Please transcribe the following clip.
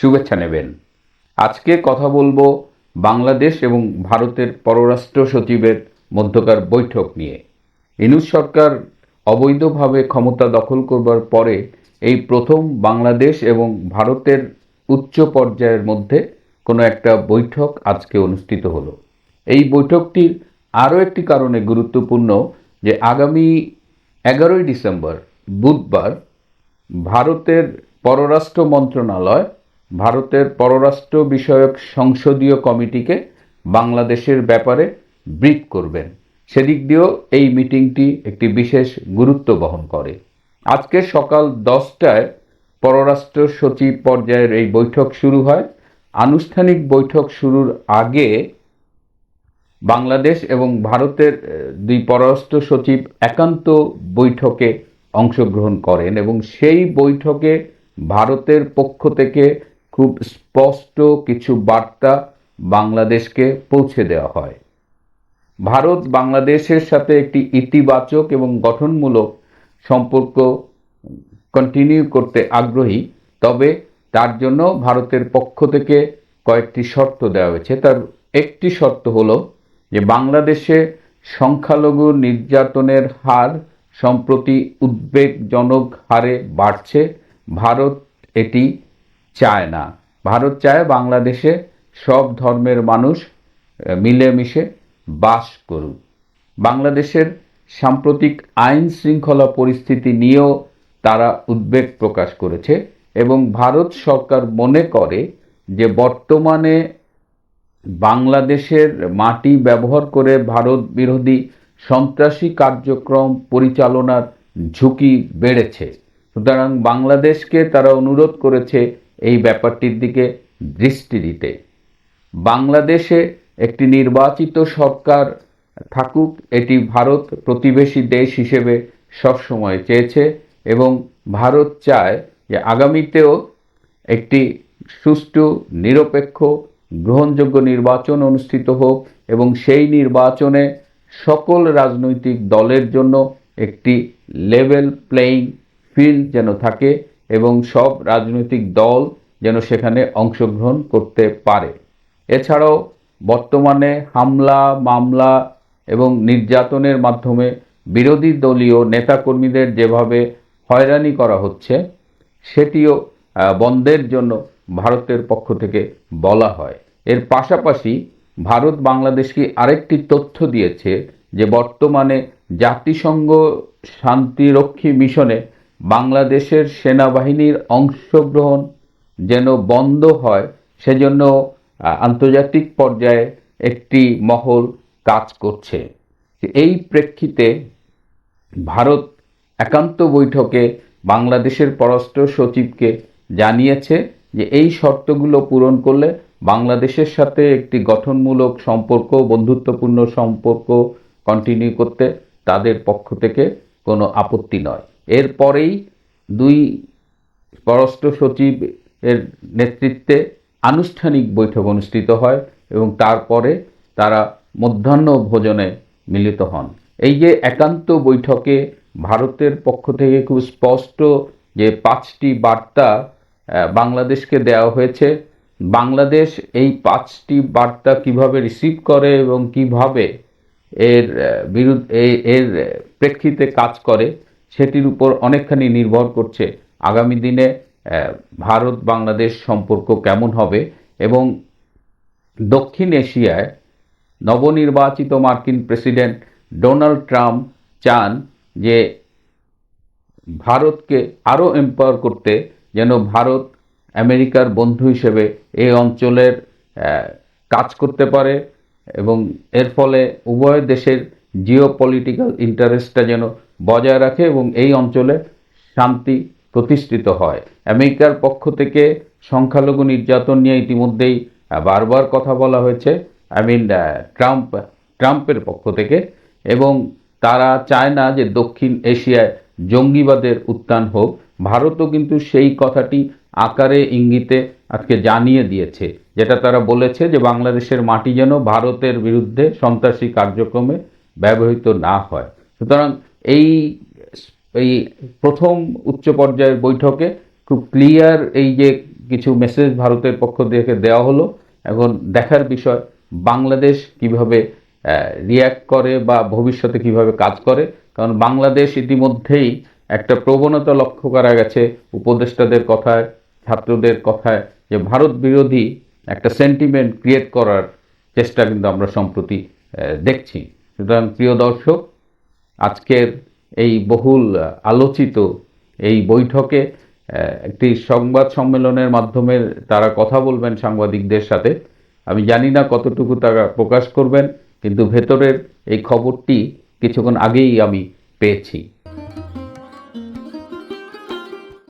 শুভেচ্ছা নেবেন। আজকে কথা বলব বাংলাদেশ এবং ভারতের পররাষ্ট্র সচিবের মধ্যকার বৈঠক নিয়ে। ইনুস সরকার অবৈধভাবে ক্ষমতা দখল করবার পরে এই প্রথম বাংলাদেশ এবং ভারতের উচ্চ পর্যায়ের মধ্যে কোনো একটা বৈঠক আজকে অনুষ্ঠিত হলো। এই বৈঠকটির আরও একটি কারণে গুরুত্বপূর্ণ যে আগামী এগারোই ডিসেম্বর বুধবার ভারতের পররাষ্ট্র মন্ত্রণালয় ভারতের পররাষ্ট্র বিষয়ক সংসদীয় কমিটিকে বাংলাদেশের ব্যাপারে ব্রিফ করবেন। সেদিক দিয়েও এই মিটিংটি একটি বিশেষ গুরুত্ব বহন করে। আজকে সকাল দশটায় পররাষ্ট্র সচিব পর্যায়ের এই বৈঠক শুরু হয়। আনুষ্ঠানিক বৈঠক শুরুর আগে বাংলাদেশ এবং ভারতের দুই পররাষ্ট্র সচিব একান্ত বৈঠকে অংশগ্রহণ করেন এবং সেই বৈঠকে ভারতের পক্ষ থেকে খুব স্পষ্ট কিছু বার্তা বাংলাদেশকে পৌঁছে দেওয়া হয়। ভারত বাংলাদেশের সাথে একটি ইতিবাচক এবং গঠনমূলক সম্পর্ক কন্টিনিউ করতে আগ্রহী, তবে তার জন্য ভারতের পক্ষ থেকে কয়েকটি শর্ত দেওয়া হয়েছে। তার একটি শর্ত হলো যে বাংলাদেশে সংখ্যালঘু নির্যাতনের হার সম্প্রতি উদ্বেগজনক হারে বাড়ছে। ভারত এটি চায় না ভারত চায় বাংলাদেশে সব ধর্মের মানুষ মিলেমিশে বাস করুক। বাংলাদেশের সাম্প্রতিক আইন শৃঙ্খলা পরিস্থিতি নিয়েও তারা উদ্বেগ প্রকাশ করেছে এবং ভারত সরকার মনে করে যে বর্তমানে বাংলাদেশের মাটি ব্যবহার করে ভারত বিরোধী সন্ত্রাসী কার্যক্রম পরিচালনার ঝুঁকি বেড়েছে। সুতরাং বাংলাদেশকে তারা অনুরোধ করেছে এই ব্যাপারটির দিকে দৃষ্টি দিতে। বাংলাদেশে একটি নির্বাচিত সরকার থাকুক, এটি ভারত প্রতিবেশী দেশ হিসেবে সবসময় চেয়েছে এবং ভারত চায় যে আগামীতেও একটি সুষ্ঠু, নিরপেক্ষ, গ্রহণযোগ্য নির্বাচন অনুষ্ঠিত হোক এবং সেই নির্বাচনে সকল রাজনৈতিক দলের জন্য একটি লেভেল প্লেয়িং ফিল্ড যেন থাকে এবং সব রাজনৈতিক দল যেন সেখানে অংশগ্রহণ করতে পারে। এছাড়াও বর্তমানে হামলা, মামলা এবং নির্যাতনের মাধ্যমে বিরোধী দলীয় নেতাকর্মীদের যেভাবে হয়রানি করা হচ্ছে, সেটিও বন্ধের জন্য ভারতের পক্ষ থেকে বলা হয়। এর পাশাপাশি ভারত বাংলাদেশকে আরেকটি তথ্য দিয়েছে যে বর্তমানে জাতিসংঘ শান্তিরক্ষী মিশনে বাংলাদেশের সেনাবাহিনীর অংশগ্রহণ যেন বন্ধ হয়, সেজন্য আন্তর্জাতিক পর্যায়ে একটি মহল কাজ করছে। এই প্রেক্ষিতে ভারত একান্ত বৈঠকে বাংলাদেশের পররাষ্ট্র সচিবকে জানিয়েছে যে এই শর্তগুলো পূরণ করলে বাংলাদেশের সাথে একটি গঠনমূলক সম্পর্ক, বন্ধুত্বপূর্ণ সম্পর্ক কন্টিনিউ করতে তাদের পক্ষ থেকে কোনো আপত্তি নয়। এরপরেই দুই পররাষ্ট্র সচিব এর নেতৃত্বে আনুষ্ঠানিক বৈঠক অনুষ্ঠিত হয় এবং তারপরে তারা মধ্যাহ্ন ভোজনে মিলিত হন। এই যে একান্ত বৈঠকে ভারতের পক্ষ থেকে খুব স্পষ্ট যে পাঁচটি বার্তা বাংলাদেশকে দেওয়া হয়েছে, বাংলাদেশ এই পাঁচটি বার্তা কীভাবে রিসিভ করে এবং কীভাবে এর বিরুদ্ধে এর প্রেক্ষিতে কাজ করে সেটির উপর অনেকখানি নির্ভর করছে আগামী দিনে ভারত বাংলাদেশ সম্পর্ক কেমন হবে এবং দক্ষিণ এশিয়ায় নবনির্বাচিত মার্কিন প্রেসিডেন্ট ডোনাল্ড ট্রাম্প চান যে ভারতকে আরও এম্পাওয়ার করতে যেন ভারত আমেরিকার বন্ধু হিসেবে এই অঞ্চলের কাজ করতে পারে এবং এর ফলে উভয় দেশের জিও পলিটিক্যাল ইন্টারেস্টটা যেন বজায় রাখে এবং এই অঞ্চলে শান্তি প্রতিষ্ঠিত হয়। আমেরিকার পক্ষ থেকে সংখ্যালঘু নির্যাতন নিয়ে ইতিমধ্যেই বারবার কথা বলা হয়েছে। আই মিন ট্রাম্প ট্রাম্পের পক্ষ থেকে এবং তারা চায় না যে দক্ষিণ এশিয়ায় জঙ্গিবাদের উত্থান হোক। ভারতও কিন্তু সেই কথাটি আকারে ইঙ্গিতে আজকে জানিয়ে দিয়েছে, যেটা তারা বলেছে যে বাংলাদেশের মাটি যেন ভারতের বিরুদ্ধে সন্ত্রাসী কার্যক্রমে ব্যবহৃত না হয়। সুতরাং এই এই প্রথম উচ্চ পর্যায়ের বৈঠকে খুব ক্লিয়ার এই যে কিছু মেসেজ ভারতের পক্ষ থেকে দেওয়া হলো। এখন দেখার বিষয়, বাংলাদেশ কীভাবে রিয়্যাক্ট করে বা ভবিষ্যতে কীভাবে কাজ করে। কারণ বাংলাদেশ ইতিমধ্যেই একটা প্রবণতা লক্ষ্য করা গেছে উপদেষ্টাদের কথায়, ছাত্রদের কথায়, যে ভারত বিরোধী একটা সেন্টিমেন্ট ক্রিয়েট করার চেষ্টা কিন্তু আমরা সম্প্রতি দেখছি। সুতরাং প্রিয় দর্শক আজকের এই বহুল আলোচিত এই বৈঠকে একটি সংবাদ সম্মেলনের মাধ্যমে তারা কথা বলবেন সাংবাদিকদের সাথে। আমি জানি না কতটুকু তারা প্রকাশ করবেন, কিন্তু ভেতরের এই খবরটি কিছুক্ষণ আগেই আমি পেয়েছি।